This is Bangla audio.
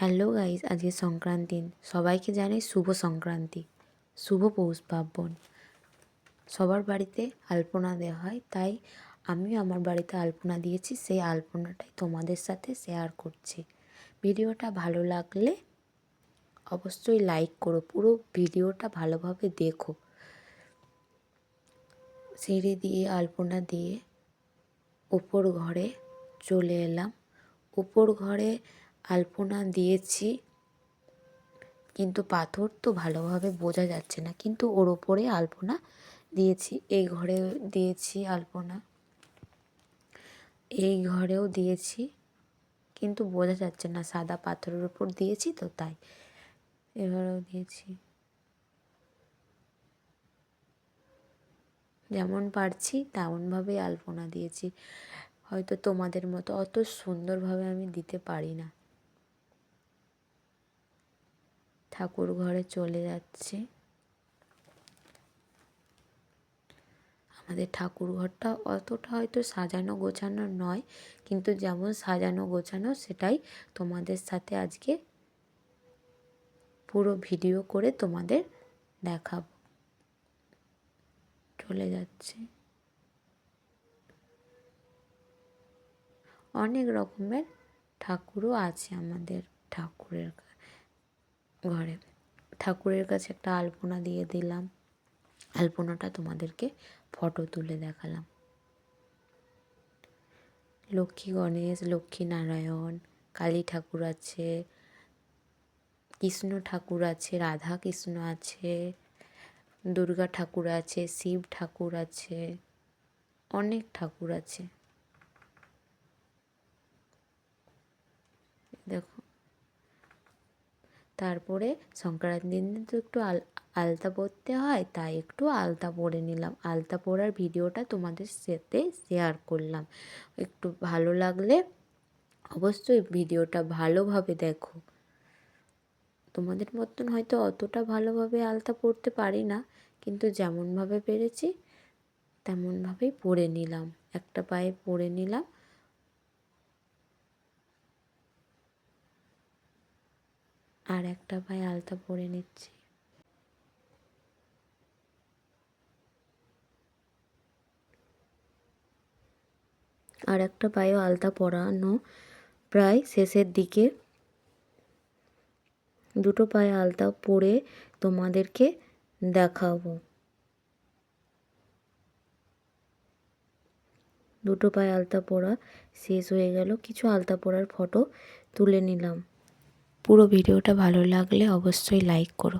হ্যালো গাইজ আজকে সংক্রান্তি। সবাইকে জানাই শুভ সংক্রান্তি, শুভ পৌষ পার্বণ। সবার বাড়িতে আলপনা দেওয়া হয়, তাই আমিও আমার বাড়িতে আলপনা দিয়েছি, সেই আলপনাটাই তোমাদের সাথে শেয়ার করছি। ভিডিওটা ভালো লাগলে অবশ্যই লাইক করো, পুরো ভিডিওটা ভালোভাবে দেখো। সিঁড়ি দিয়ে, আলপনা দিয়ে ওপর ঘরে চলে এলাম। উপর ঘরে আলপনা দিয়েছি। কিন্তু পাথর তো ভালোভাবে বোঝা যাচ্ছে না। কিন্তু ওর ওপরে আলপনা দিয়েছি। এই ঘরে দিয়েছি আলপনা। এই ঘরেও দিয়েছি। কিন্তু বোঝা যাচ্ছে না, সাদা পাথরের উপর দিয়েছি তো তাই। এবারেও দিয়েছি। যেমন পারছি, তেমনভাবেই আলপনা দিয়েছি। হয়তো তোমাদের মতো অত সুন্দরভাবে আমি দিতে পারি না। ঠাকুর ঘরে চলে যাচ্ছে। আমাদের ঠাকুর ঘরটা অতটা হয়তো সাজানো গোছানো নয়, কিন্তু যেমন সাজানো গোছানো সেটাই তোমাদের সাথে আজকে পুরো ভিডিও করে তোমাদের দেখাবো। চলে যাচ্ছে। অনেক রকমের ঠাকুরও আছে আমাদের ঠাকুরের ঘরে। ঠাকুরের কাছে একটা আলপনা দিয়ে দিলাম। আলপনাটা তোমাদেরকে ফটো তুলে দেখালাম। লক্ষ্মী গণেশ, লক্ষ্মী নারায়ণ, কালী ঠাকুর আছে, কৃষ্ণ ঠাকুর আছে, রাধা কৃষ্ণ আছে, দুর্গা ঠাকুর আছে, শিব ঠাকুর আছে, অনেক ঠাকুর আছে দেখো তারপরে সংক্রান্তির দিন তো একটু আল, আলতা পরতে হয়, তাই একটু আলতা পরে নিলাম। আলতা পরার ভিডিওটা তোমাদের সাথে শেয়ার করলাম। একটু ভালো লাগলে অবশ্যই ভিডিওটা ভালোভাবে দেখো। তোমাদের মতন হয়তো অতটা ভালোভাবে আলতা পরতে পারি না, কিন্তু যেমনভাবে পেরেছি তেমনভাবেই পরে নিলাম। একটা পায়ে পরে নিলাম। আর একটা পায়ে আলতা পরে নিচ্ছি। আর একটা পায়ে আলতা পরানো প্রায় শেষের দিকে। দুটো পায়ে আলতা পরে তোমাদেরকে দেখাবো। দুটো পায়ে আলতা পরা শেষ হয়ে গেল। কিছু আলতা পরার ফটো তুলে নিলাম। পুরো ভিডিওটা ভালো লাগলে অবশ্যই লাইক করো।